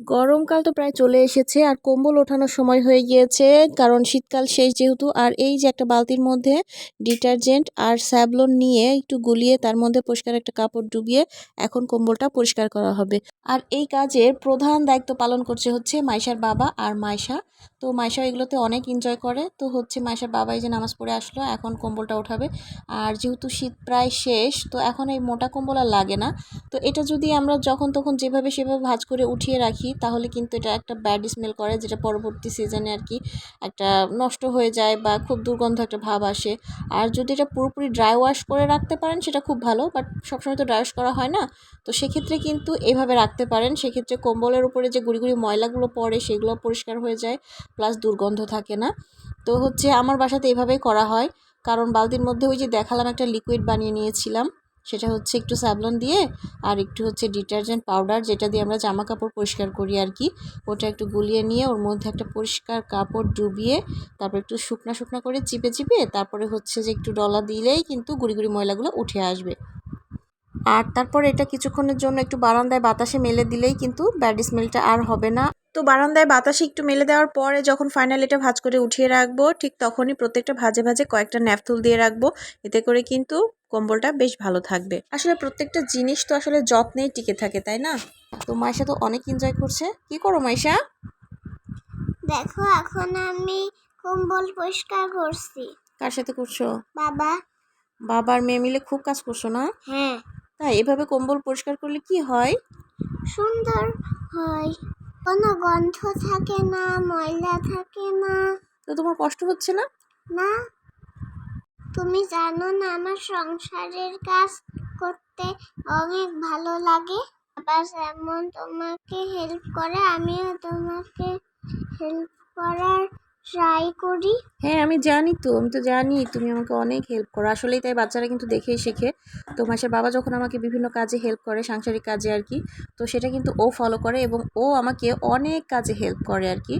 গরমকাল তো প্রায় চলে এসেছে আর কম্বল ওঠানোর সময় হয়ে গিয়েছে, কারণ শীতকাল শেষ যেহেতু। আর এই যে একটা বালতির মধ্যে ডিটারজেন্ট আর স্যাবলন নিয়ে একটু গুলিয়ে তার মধ্যে পরিষ্কার একটা কাপড় ডুবিয়ে এখন কম্বলটা পরিষ্কার করা হবে। আর এই কাজের প্রধান দায়িত্ব পালন করছে হচ্ছে মাইশার বাবা আর মাইশা। তো মাইশা এগুলোতে অনেক এনজয় করে। তো হচ্ছে মাইশার বাবাই যে নামাজ পড়ে আসলো, এখন কম্বলটা ওঠাবে। আর যেহেতু শীত প্রায় শেষ, তো এখন এই মোটা কম্বল আর লাগে না। তো এটা যদি আমরা যখন তখন যেভাবে সেভাবে ভাঁজ করে উঠিয়ে রাখি তাহলে কিন্তু এটা একটা ব্যাড স্মেল করে যেটা পরবর্তী সিজনে আর কি একটা নষ্ট হয়ে যায় বা খুব দুর্গন্ধ একটা ভাব আসে। আর যদি এটা পুরোপুরি ড্রাই ওয়াশ করে রাখতে পারেন সেটা খুব ভালো বাট সবসময় তো ড্রাই ওয়াশ করা হয় না, তো সেক্ষেত্রে কিন্তু এভাবে রাখতে পারেন। সেক্ষেত্রে কম্বলের উপরে যে গুড়ি গুড়ি ময়লাগুলো পড়ে সেগুলো পরিষ্কার হয়ে যায় প্লাস দুর্গন্ধ থাকে না। তো হচ্ছে আমার বাসাতে এভাবেই করা হয়, কারণ বালতির মধ্যে ওই যে দেখালাম একটা লিকুইড বানিয়ে নিয়েছিলাম সেটা হচ্ছে একটু স্যাভলন দিয়ে আর একটু হচ্ছে ডিটারজেন্ট পাউডার যেটা দিয়ে আমরা জামা কাপড় পরিষ্কার করি আর কি। ওটা একটু গুলিয়ে নিয়ে ওর মধ্যে একটা পরিষ্কার কাপড় ডুবিয়ে তারপর একটু শুকনা শুকনা করে চিপে চিপে তারপরে হচ্ছে যে একটু ডলা দিলেই কিন্তু গুড়ি গুড়ি ময়লাগুলো উঠে আসবে। আর তারপর এটা কিছুক্ষণের জন্য একটু বারান্দায় বাতাসে মেলে দিলেই কিন্তু ব্যাড স্মেলটা আর হবে না। তো বারান্দায় বাতাসে একটু মেলে দেওয়ার পরে যখন ফাইনাল এটা ভাজ করে উঠিয়ে রাখব ঠিক তখনই প্রত্যেকটা ভাজে ভাজে কয়েকটা ন্যাপথুল দিয়ে রাখব। এতে করে কিন্তু কম্বলটা বেশ ভালো থাকবে। আসলে প্রত্যেকটা জিনিস তো আসলে যত্নেই টিকে থাকে তাই না? তো মাইশা তো অনেক এনজয় করছে। কি করো মাইশা দেখো এখন আমি কম্বল পরিষ্কার করছি। কার সাথে করছ? বাবা। বাবার মেয়ে মিলে খুব কাজ করছ না? হ্যাঁ। তাই এভাবে কম্বল পরিষ্কার করলে কি হয়? সুন্দর হয়। কোনো গন্ধ থাকে না ময়লা থাকে না। তো তোমার কষ্ট হচ্ছে না? না। তুমি জানো না আমার সংসারের কাজ করতে অনেক ভালো লাগে? আবার যেমন তোমাকে হেল্প করে আমিও তোমাকে হেল্প করার ট্রাই করি। হ্যাঁ আমি জানি তো, আমি তো জানি, তুমি আমাকে অনেক হেল্প করো। আসলেই তাই, বাচ্চারা কিন্তু দেখেই শেখে। তো মাসের বাবা যখন আমাকে বিভিন্ন কাজে হেল্প করে, সাংসারিক কাজে আর কি, তো সেটা কিন্তু ও ফলো করে এবং ও আমাকে অনেক কাজে হেল্প করে আর কি।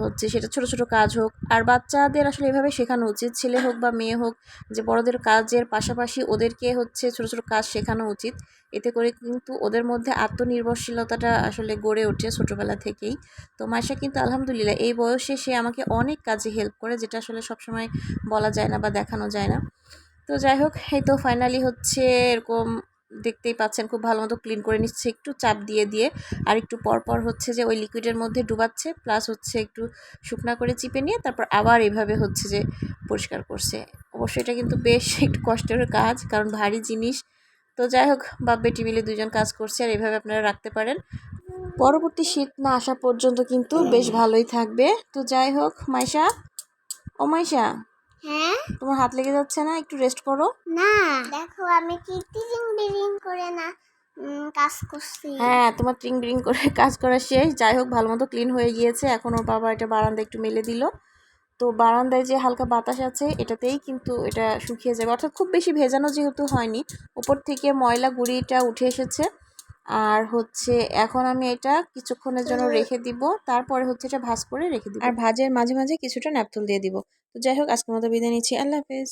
হচ্ছে সেটা ছোট ছোট কাজ হোক, আর বাচ্চাদের আসলে এভাবে শেখানো উচিত। ছেলে হোক বা মেয়ে হোক, যে বড়দের কাজের পাশাপাশি ওদেরকে হচ্ছে ছোট ছোট কাজ শেখানো উচিত। এতে করে কিন্তু ওদের মধ্যে আত্মনির্ভরশীলতাটা আসলে গড়ে ওঠে ছোটোবেলা থেকেই। তো মাসা কিন্তু আলহামদুলিল্লাহ, এই বয়সে সে আমাকে অনেক কাজে হেল্প করে, যেটা আসলে সবসময় বলা যায় না বা দেখানো যায় না। তো যাই হোক এই তো ফাইনালি হচ্ছে এরকম দেখতেই পাচ্ছেন, খুব ভালো মতো ক্লিন করে নিচ্ছে, একটু চাপ দিয়ে দিয়ে। আর একটু পরপর হচ্ছে যে ওই লিকুইডের মধ্যে ডুবাচ্ছে প্লাস হচ্ছে একটু শুকনা করে চিপে নিয়ে তারপর আবার এভাবে হচ্ছে যে পরিষ্কার করছে। অবশ্যই এটা কিন্তু বেশ একটু কষ্টের কাজ, কারণ ভারী জিনিস। তো যাই হোক বাপ বেটি মিলে দুজন কাজ করছে, আর এভাবে আপনারা রাখতে পারেন। পরবর্তী শীত না আসা পর্যন্ত কিন্তু বেশ ভালোই থাকবে। তো যাই হোক মাইশা। ও মাইশা হ্যাঁ? তোমার হাত লেগে যাচ্ছে না? একটু রেস্ট করো। না দেখো আমি কি টিরিং বিরিং করে না কাজ করছি। হ্যাঁ তোমার ট্রিং ব্রিং করে কাজ করা শেষ। যাই হোক ভালো মতো ক্লিন হয়ে গিয়েছে। এখন ওর বাবা এটা বারান্দা একটু মেলে দিল। তো বারান্দায় যে হালকা বাতাস আছে এটাতেই কিন্তু এটা শুকিয়ে যাবে। অর্থাৎ খুব বেশি ভেজানো যেহেতু হয়নি উপর থেকে ময়লা গুঁড়িটা উঠে এসেছে। আর হচ্ছে এখন আমি এটা কিছুক্ষণের জন্য রেখে দিব। তারপরে হচ্ছে এটা ভাজ করে রেখে দিব। আর ভাজের মাঝে মাঝে কিছুটা ন্যাপথল দিয়ে দিব। তো যাই হোক, আজকের মতো বিদায় নিচ্ছি। আল্লাহ হাফেজ।